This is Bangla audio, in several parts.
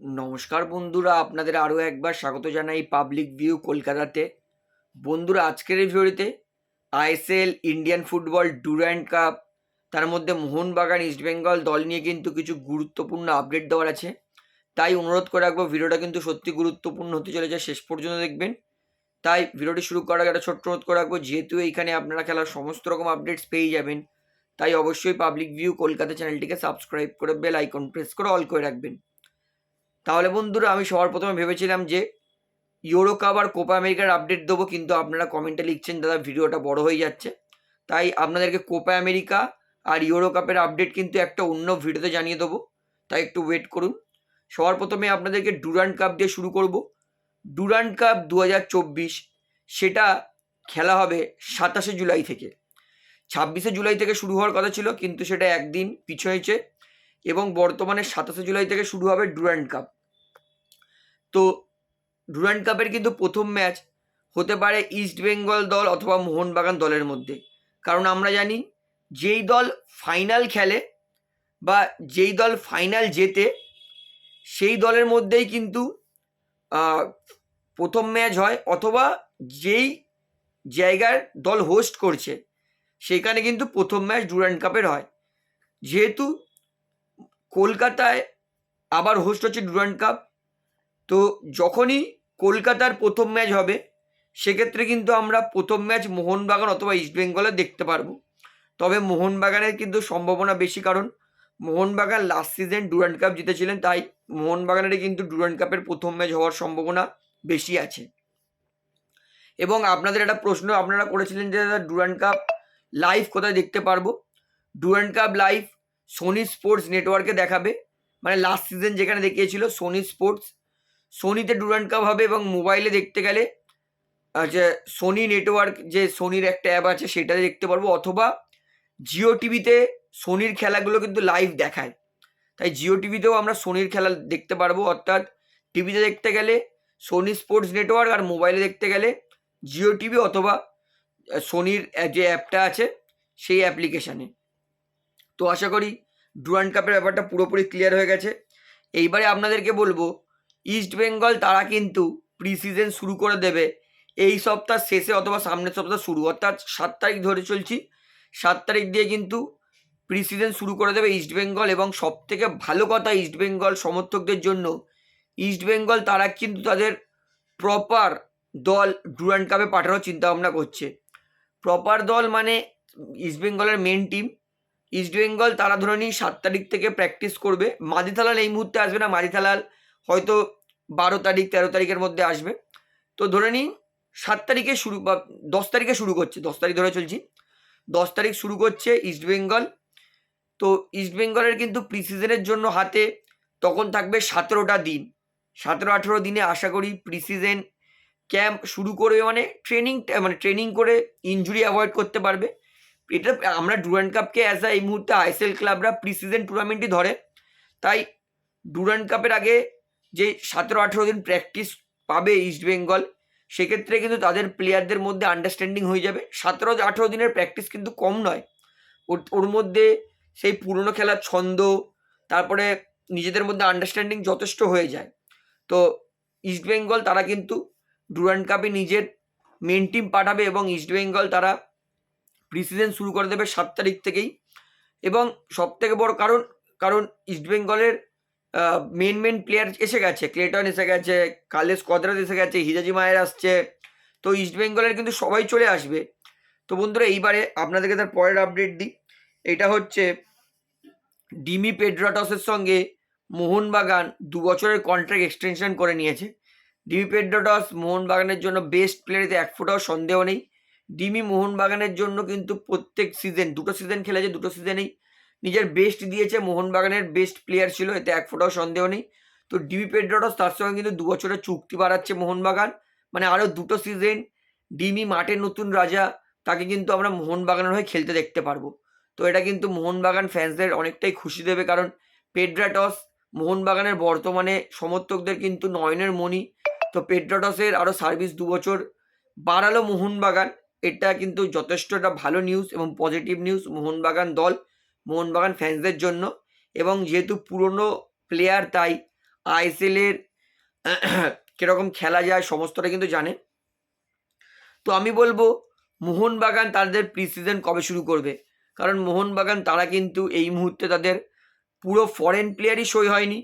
নমস্কার বন্ধুরা, আপনাদের আরও একবার স্বাগত জানাই পাবলিক ভিউ কলকাতাতে। বন্ধুরা, আজকের এই ভিডিওতে ISL Indian football Durand cup তার মধ্যে মোহনবাগান ইস্টবেঙ্গল দল নিয়ে কিন্তু কিছু গুরুত্বপূর্ণ আপডেট দেওয়ার আছে। তাই অনুরোধ করে রাখব, ভিডিওটা কিন্তু সত্যি গুরুত্বপূর্ণ হতে চলেছে, শেষ পর্যন্ত দেখবেন। তাই ভিডিওটি শুরু করার আগে একটা ছোট্ট অনুরোধ করে রাখব, যেহেতু এইখানে আপনারা খেলার সমস্ত রকম আপডেটস পেয়ে যাবেন, তাই অবশ্যই পাবলিক ভিউ কলকাতা চ্যানেলটিকে সাবস্ক্রাইব করে বেল আইকন প্রেস করে অল করে রাখবেন। তাহলে বন্ধুরা আমি সবার প্রথমে ভেবেছিলাম যে ইউরো কাপ আর কোপা আমেরিকার আপডেট দেবো, কিন্তু আপনারা কমেন্টে লিখছেন, দাদা, ভিডিওটা বড় হয়ে যাচ্ছে। তাই আপনাদেরকে কোপা আমেরিকা আর ইউরো কাপের আপডেট কিন্তু একটা অন্য ভিডিওতে জানিয়ে দেবো। তাই একটু ওয়েট করুন। সবার প্রথমে আপনাদেরকে ডুরান্ড কাপ দিয়ে শুরু করব। ডুরান্ড কাপ দু হাজার চব্বিশ, সেটা খেলা হবে সাতাশে জুলাই থেকে। ছাব্বিশে জুলাই থেকে শুরু হওয়ার কথা ছিল, কিন্তু সেটা একদিন পিছিয়েছে এবং বর্তমানে সাতাশে জুলাই থেকে শুরু হবে ডুরান্ড কাপ তো ডুরান্ড কাপের কিন্তু প্রথম ম্যাচ হতে পারে ইস্ট বেঙ্গল দল অথবা মোহনবাগান দলের মধ্যে। কারণ আমরা জানি যেই দল ফাইনাল খেলে বা যেই দল ফাইনাল জেতে, সেই দলের মধ্যেই কিন্তু প্রথম ম্যাচ হয় অথবা যেই জায়গার দল হোস্ট করছে সেখানে কিন্তু প্রথম ম্যাচ ডুরান্ড কাপের হয়। যেহেতু কলকাতায় আবার হোস্ট হচ্ছে ডুরান্ড কাপ তো যখনই কলকাতার প্রথম ম্যাচ হবে, সেক্ষেত্রে কিন্তু আমরা প্রথম ম্যাচ মোহনবাগান অথবা ইস্টবেঙ্গলে দেখতে পারব। তবে মোহনবাগানের কিন্তু সম্ভাবনা বেশি কারণ, Mohun Bagan last season Durand cup জিতেছিলেন, তাই মোহনবাগানের কিন্তু ডুরান্ড কাপের প্রথম ম্যাচ হওয়ার সম্ভাবনা বেশি আছে। এবং আপনাদের একটা প্রশ্ন আপনারা করেছিলেন যে, দাদা ডুরান্ড কাপ লাইভ কোথায় দেখতে পারব? Durand cup live Sony Sports নেটওয়ার্কে দেখাবে। মানে লাস্ট সিজন যেখানে দেখিয়েছিল সোনি স্পোর্টস সোনিতে ডুরান্ড কাপ হবে এবং মোবাইলে দেখতে গেলে যে সোনি নেটওয়ার্ক যে সোনির একটা অ্যাপ আছে সেটাতে দেখতে পারব, অথবা জিও টিভিতে সোনির খেলাগুলো কিন্তু লাইভ দেখায়। তাই জিও টিভিতেও আমরা সোনির খেলা দেখতে পারব, অর্থাৎ টিভিতে দেখতে গেলে সোনি স্পোর্টস নেটওয়ার্ক আর মোবাইলে দেখতে গেলে জিও টিভি অথবা সোনির যে অ্যাপটা আছে সেই অ্যাপ্লিকেশানে তো আশা করি ডুরান্ড কাপের ব্যাপারটা পুরোপুরি ক্লিয়ার হয়ে গেছে। এইবারে আপনাদেরকে বলব ইস্ট বেঙ্গল তারা কিন্তু প্রি সিজন শুরু করে দেবে। এই সপ্তাহ শেষে অথবা সামনের সপ্তাহ শুরু, অর্থাৎ সাত তারিখ ধরে চলছি। সাত তারিখ দিয়ে কিন্তু প্রি সিজন শুরু করে দেবে ইস্ট বেঙ্গল এবং সব থেকে ভালো কথা ইস্ট বেঙ্গল সমর্থকদের জন্য ইস্ট বেঙ্গল তারা কিন্তু তাদের প্রপার দল ডুরান্ড কাপে পাঠানোর চিন্তা ভাবনা করছে। প্রপার দল মানে ইস্ট বেঙ্গলের মেন টিম ইস্ট বেঙ্গল তারা ধরে নিন সাত তারিখ থেকে প্র্যাকটিস করবে। মাদিথালাল এই মুহূর্তে আসবে না। মাদিথালাল হয়তো বারো তারিখ, তেরো তারিখের মধ্যে আসবে। তো ধরে নিন, সাত তারিখে শুরু বা দশ তারিখে শুরু করছে, দশ তারিখ ধরে চলছি। দশ তারিখ শুরু করছে ইস্ট বেঙ্গল তো ইস্ট বেঙ্গলের কিন্তু প্রি সিজনের জন্য হাতে তখন থাকবে সতেরোটা দিন। সতেরো, আঠেরো দিনে আশা করি প্রি সিজন ক্যাম্প শুরু করবে মানে ট্রেনিং মানে ট্রেনিং করে ইনজুরি অ্যাভয়েড করতে পারবে। এটা আমরা ডুরান্ড কাপকে অ্যাজ আ এই মুহূর্তে আইএসএল ক্লাবরা প্রি সিজন টুর্নামেন্টই ধরে। তাই ডুরান্ড কাপের আগে যে সতেরো আঠেরো দিন প্র্যাকটিস পাবে ইস্ট বেঙ্গল সেক্ষেত্রে কিন্তু তাদের প্লেয়ারদের মধ্যে আন্ডারস্ট্যান্ডিং হয়ে যাবে। সতেরো আঠেরো দিনের প্র্যাকটিস কিন্তু কম নয়। ওর ওর মধ্যে সেই পুরনো খেলার ছন্দ, তারপরে নিজেদের মধ্যে আন্ডারস্ট্যান্ডিং যথেষ্ট হয়ে যায়। তো ইস্ট বেঙ্গল তারা কিন্তু ডুরান্ড কাপে নিজের মেন টিম পাঠাবে এবং ইস্ট বেঙ্গল তারা প্রিসিজন শুরু করে দেবে সাত তারিখ থেকেই। এবং সব থেকে বড় কারণ কারণ ইস্ট বেঙ্গলের মেন মেন প্লেয়ার এসে গেছে। ক্লেটন এসে গেছে কালেস কদরাত এসে গেছে হিজাজি মায়ের আসছে। তো ইস্ট বেঙ্গলের কিন্তু সবাই চলে আসবে। তো বন্ধুরা, এইবারে আপনাদেরকে তার পরের আপডেট দিই। এটা হচ্ছে ডিমি পেড্রাটসের সঙ্গে মোহনবাগান দু বছরের কন্ট্রাক্ট এক্সটেনশন করে নিয়েছে। ডিমি পেড্রাটস মোহনবাগানের জন্য বেস্ট প্লেয়ারিতে এক ফোটাও সন্দেহ নেই। ডিমি মোহনবাগানের জন্য কিন্তু প্রত্যেক সিজন দুটো সিজন খেলেছে, দুটো সিজনেই নিজের বেস্ট দিয়েছে, মোহনবাগানের বেস্ট প্লেয়ার ছিল, এতে এক ফোটাও সন্দেহ নেই। তো ডিবি পেড্রোটস তার সঙ্গে কিন্তু দু বছরের চুক্তি বাড়াচ্ছে মোহনবাগান। মানে আরও দুটো সিজন ডিমি মাঠের নতুন রাজা, তাকে কিন্তু আমরা মোহনবাগানের হয়ে খেলতে দেখতে পারব। তো এটা কিন্তু মোহনবাগান ফ্যান্সদের অনেকটাই খুশি দেবে, কারণ পেড্রাটস মোহনবাগানের বর্তমানে সমর্থকদের কিন্তু নয়নের মণি। তো পেড্রাটসের আরও সার্ভিস দু বছর বাড়ালো মোহনবাগান। এটা কিন্তু যথেষ্ট একটা ভালো নিউজ এবং পজিটিভ নিউজ মোহনবাগান দল। মোহনবাগান ফ্যান্সদের জন্য। এবং যেহেতু পুরনো প্লেয়ার তাই আইএসএলের কীরকম খেলা যায় সমস্তটা কিন্তু জানে। তো আমি বলব, মোহনবাগান তাদের প্রি সিজন কবে শুরু করবে? কারণ মোহনবাগান, তারা কিন্তু এই মুহূর্তে তাদের পুরো ফরেন প্লেয়ারই সই হয়নি।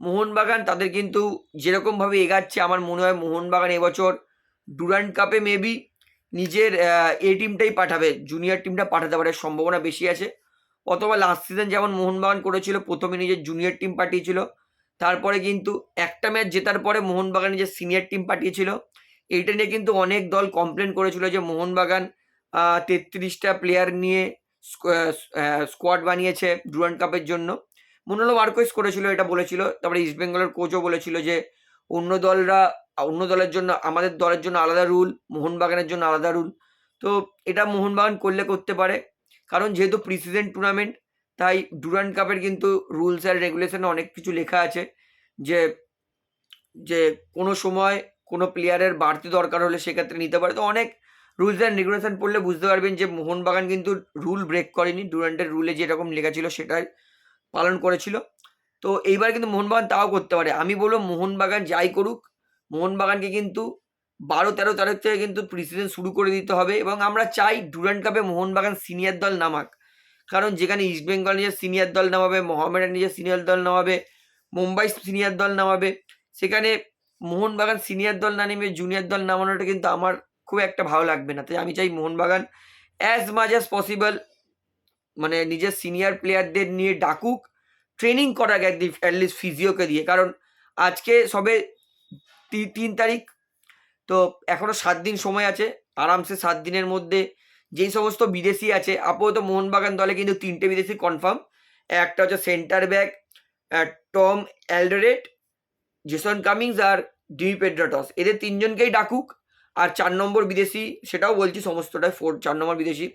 মোহনবাগান তাদের কিন্তু যেরকমভাবে এগাচ্ছে, আমার মনে হয় মোহনবাগান এবছর ডুরান্ড কাপে মেবি নিজের এ টিমটাই পাঠাবে জুনিয়র টিমটা পাঠাতে পারে, সম্ভাবনা বেশি আছে। অথবা লাস্ট সিজন যেমন মোহনবাগান করেছিল, প্রথমে নিজের জুনিয়র টিম পাঠিয়েছিল। তারপরে কিন্তু একটা ম্যাচ জেতার পরে মোহনবাগান নিজের সিনিয়র টিম পাঠিয়েছিল, এইটা নিয়ে কিন্তু অনেক দল কমপ্লেন করেছিল যে মোহনবাগান তেত্রিশটা প্লেয়ার নিয়ে স্কোয়াড বানিয়েছে ডুরান্ড কাপের জন্য। মনে হলো মার্কোয়েস করেছিল, এটা বলেছিল। তারপরে ইস্টবেঙ্গলের কোচও বলেছিল যে অন্য দলরা, অন্য দলের জন্য, আমাদের দলের জন্য আলাদা রুল মোহনবাগানের জন্য আলাদা রুল তো এটা মোহনবাগান করলে করতে পারে। কারণ যেহেতু প্রিসিডেন্ট টুর্নামেন্ট তাই ডুরান্ড কাপের কিন্তু রুলস অ্যান্ড রেগুলেশনে অনেক কিছু লেখা আছে যে যে কোনো সময় কোনো প্লেয়ারের বাড়তি দরকার হলে সেক্ষেত্রে নিতে পারে। তো অনেক রুলস অ্যান্ড রেগুলেশন পড়লে বুঝতে পারবেন যে মোহনবাগান কিন্তু রুল ব্রেক করেনি। ডুরান্টের রুলে যেরকম লেখা ছিল সেটাই পালন করেছিল। তো এইবার কিন্তু মোহনবাগান তাও করতে পারে। আমি বলব মোহনবাগান যাই করুক, মোহনবাগানকে কিন্তু বারো তেরো তারিখ থেকে কিন্তু প্রিসিজন শুরু করে দিতে হবে এবং আমরা চাই ডুরান্ড কাপে মোহনবাগান সিনিয়র দল নামাক। কারণ যেখানে ইস্টবেঙ্গল নিজের সিনিয়র দল নামাবে মোহামেডান নিজের সিনিয়র দল নামাবে মুম্বাই সিনিয়র দল নামাবে, সেখানে মোহনবাগান সিনিয়র দল না নেমে জুনিয়র দল নামানোটা কিন্তু আমার খুব একটা ভালো লাগবে না। তাই আমি চাই Mohun Bagan as much as possible মানে নিজের সিনিয়র প্লেয়ারদের নিয়ে ডাকুক ট্রেনিং করাক অ্যাটলিস্ট ফিজিওকে দিয়ে। কারণ আজকে সবে তিন তারিখ তো এখনও সাত দিন সময় আছে, আরামসে সাত দিনের মধ্যে যেই সমস্ত বিদেশি আছে, আপাতত মোহনবাগান দলে কিন্তু তিনটে বিদেশি কনফার্ম একটা হচ্ছে centre back Tom Alderete Jason Cummings আর ডি পেড্রাটস। এদের তিনজনকেই ডাকুক, আর চার নম্বর বিদেশি, সেটাও বলছি সমস্তটাই ফোর চার নম্বর বিদেশি।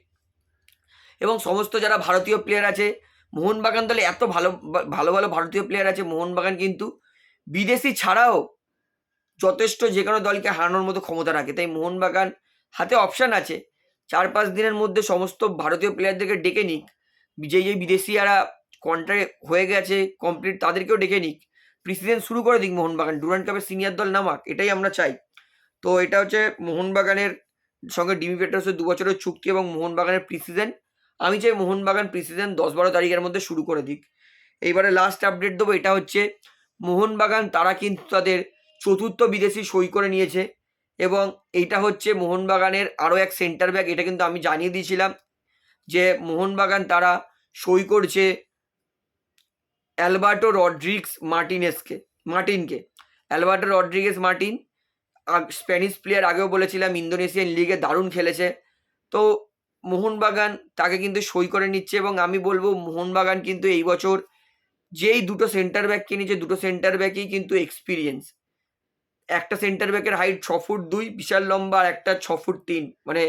এবং সমস্ত যারা ভারতীয় প্লেয়ার আছে, মোহনবাগান দলে এত ভালো ভালো ভালো ভারতীয় প্লেয়ার আছে, মোহনবাগান কিন্তু বিদেশি ছাড়াও যথেষ্ট যে কোনো দলকে হারানোর মতো ক্ষমতা রাখে। তাই মোহনবাগান হাতে অপশান আছে। চার পাঁচ দিনের মধ্যে সমস্ত ভারতীয় প্লেয়ারদেরকে ডেকে নিক। যে যে বিদেশিয়ারা কন্ট্রাক্ট হয়ে গেছে কমপ্লিট তাদেরকেও ডেকে নিক। প্রিসিজন শুরু করে দিক মোহনবাগান। ডুরান্ড কাপের সিনিয়র দল নামাক, এটাই আমরা চাই। তো এটা হচ্ছে মোহনবাগানের সঙ্গে ডিমি পেটার্সের দু বছরের চুক্তি এবং মোহনবাগানের প্রিসিজন আমি চাই মোহনবাগান প্রিসিজন দশ বারো তারিখের মধ্যে শুরু করে দিক। এইবারে লাস্ট আপডেট দেবো, এটা হচ্ছে মোহনবাগান তারা কিন্তু তাদের চতুর্থ বিদেশি সই করে নিয়েছে এবং এইটা হচ্ছে মোহনবাগানের আরও এক সেন্টার ব্যাক এটা কিন্তু আমি জানিয়ে দিয়েছিলাম যে মোহনবাগান তারা সই করছে অ্যালবার্টো রড্রিক্স মার্টিনেসকে, মার্টিনকে। Alberto Rodrigues Martin Spanish player আগেও বলেছিলাম ইন্দোনেশিয়ান লিগে দারুণ খেলেছে। তো মোহনবাগান তাকে কিন্তু সই করে নিচ্ছে এবং আমি বলব মোহনবাগান কিন্তু এই বছর যেই দুটো সেন্টার ব্যাক কিনেছে, দুটো সেন্টার ব্যাকই কিন্তু এক্সপিরিয়েন্স একটা সেন্টার ব্যাকের হাইট ছ ফুট দুই, বিশাল লম্বা আর একটা ছ ফুট তিন। মানে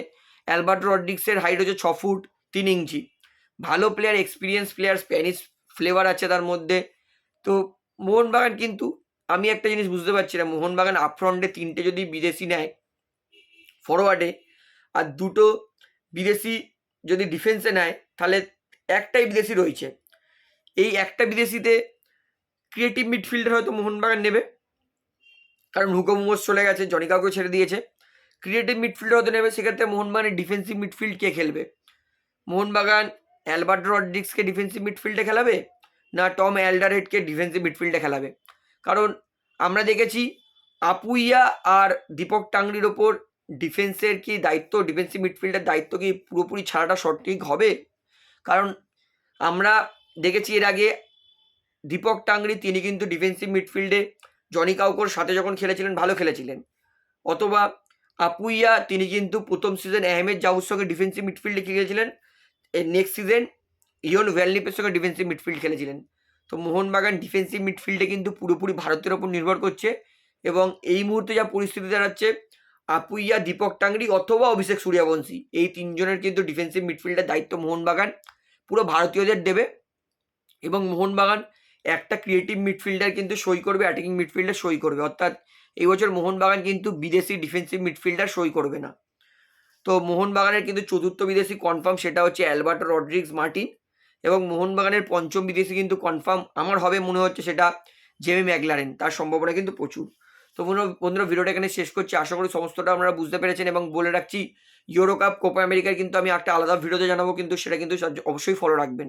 অ্যালবার্ট রড্রিক্সের হাইট হচ্ছে ছ ফুট তিন ইঞ্চি। ভালো player experience player Spanish flavour আছে তার মধ্যে। তো মোহনবাগান কিন্তু, আমি একটা জিনিস বুঝতে পারছি না, মোহনবাগান আপফ্রন্টে তিনটে যদি বিদেশি নেয় ফরওয়ার্ডে আর দুটো বিদেশি যদি ডিফেন্সে নেয়, তাহলে একটাই বিদেশি রয়েছে। এই একটা বিদেশিতে ক্রিয়েটিভ মিডফিল্ডার হয়তো মোহনবাগান নেবে। কারণ হুকো মোমোস চলে গেছে জনি কাউকে ছেড়ে দিয়েছে। ক্রিয়েটিভ মিডফিল্ডার হতে নেবে, সেক্ষেত্রে মোহনবাগানের ডিফেন্সিভ মিডফিল্ড কে খেলবে? মোহনবাগান, অ্যালবার্ট রড্রিক্সকে ডিফেন্সিভ মিডফিল্ডে খেলাবে, না টম অ্যালডারেটকে ডিফেন্সিভ মিডফিল্ডে খেলাবে? কারণ আমরা দেখেছি আপুইয়া আর দীপক টাংরির ওপর ডিফেন্সের কি দায়িত্ব ডিফেন্সিভ মিডফিল্ডের দায়িত্ব কি পুরোপুরি ছাড়াটা সঠিক হবে? কারণ আমরা দেখেছি এর আগে দীপক টাংরি তিনি কিন্তু ডিফেন্সিভ মিডফিল্ডে জনি কাউকোর সাথে যখন খেলেছিলেন, ভালো খেলেছিলেন। অথবা আপুইয়া, তিনি কিন্তু প্রথম সিজন আহমেদ জাহুর সঙ্গে ডিফেন্সিভ মিডফিল্ডে খেলেছিলেন নেক্সট সিজন ইয়ন ভ্যালনিপের সঙ্গে ডিফেন্সিভ মিডফিল্ড খেলেছিলেন। তো মোহনবাগান ডিফেন্সিভ মিডফিল্ডে কিন্তু পুরোপুরি ভারতের ওপর নির্ভর করছে এবং এই মুহূর্তে যা পরিস্থিতি দাঁড়াচ্ছে, আপুইয়া, দীপক টাংরি অথবা অভিষেক সূর্যবংশী, এই তিনজনের কিন্তু ডিফেন্সিভ মিডফিল্ডের দায়িত্ব মোহনবাগান, পুরো ভারতীয়দের দেবে। এবং মোহনবাগান একটা ক্রিয়েটিভ মিডফিল্ডার কিন্তু সই করবে অ্যাটাকিং মিডফিল্ডার সই করবে। অর্থাৎ এই বছর মোহনবাগান কিন্তু বিদেশি ডিফেন্সিভ মিডফিল্ডার সই করবে না। তো মোহনবাগানের কিন্তু চতুর্থ বিদেশি কনফার্ম সেটা হচ্ছে অ্যালবার্টো রড্রিক্স মার্টিন এবং মোহনবাগানের পঞ্চম বিদেশি কিন্তু কনফার্ম আমার হবে মনে হচ্ছে সেটা জেমি ম্যাকলারেন। তার সম্ভাবনা কিন্তু প্রচুর। তো বন্ধুরা ভিডিওটা এখানে শেষ করছি। আশা করি সমস্তটা আপনারা বুঝতে পেরেছেন এবং বলে রাখছি ইউরো কাপ কোপা আমেরিকার কিন্তু আমি একটা আলাদা ভিডিওতে জানাব, কিন্তু সেটা কিন্তু অবশ্যই ফলো রাখবেন।